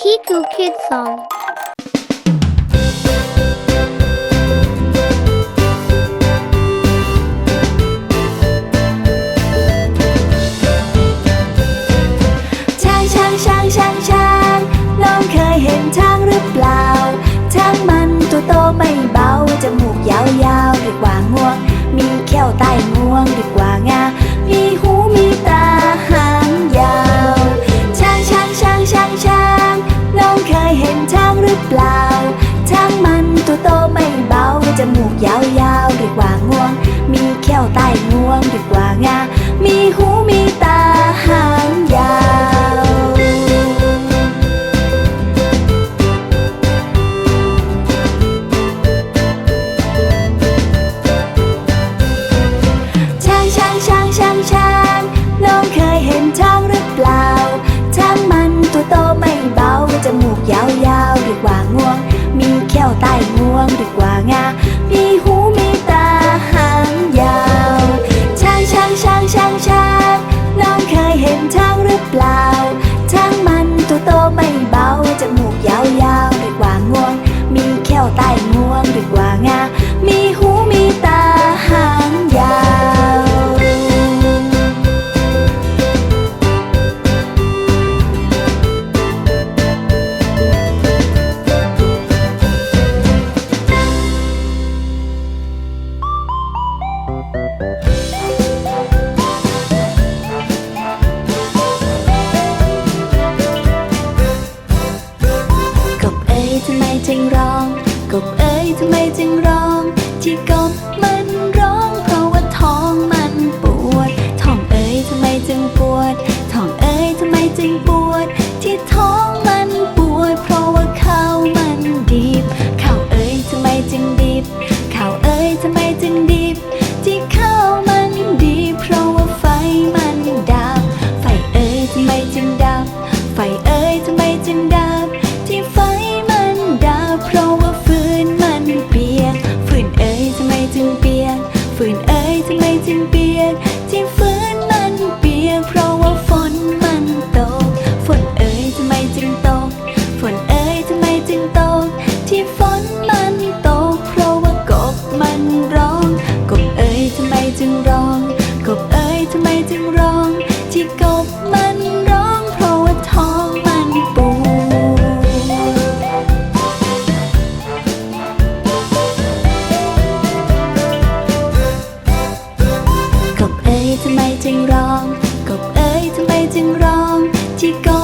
Kiku Kid Song. มูกยาวๆเรียกว่างวง มีเขี้ยวใต้งวงเรียกว่างา มีหูมี ไมจึงร้อง กบเอ๋ยทำไมจึงร้อง ที่กบ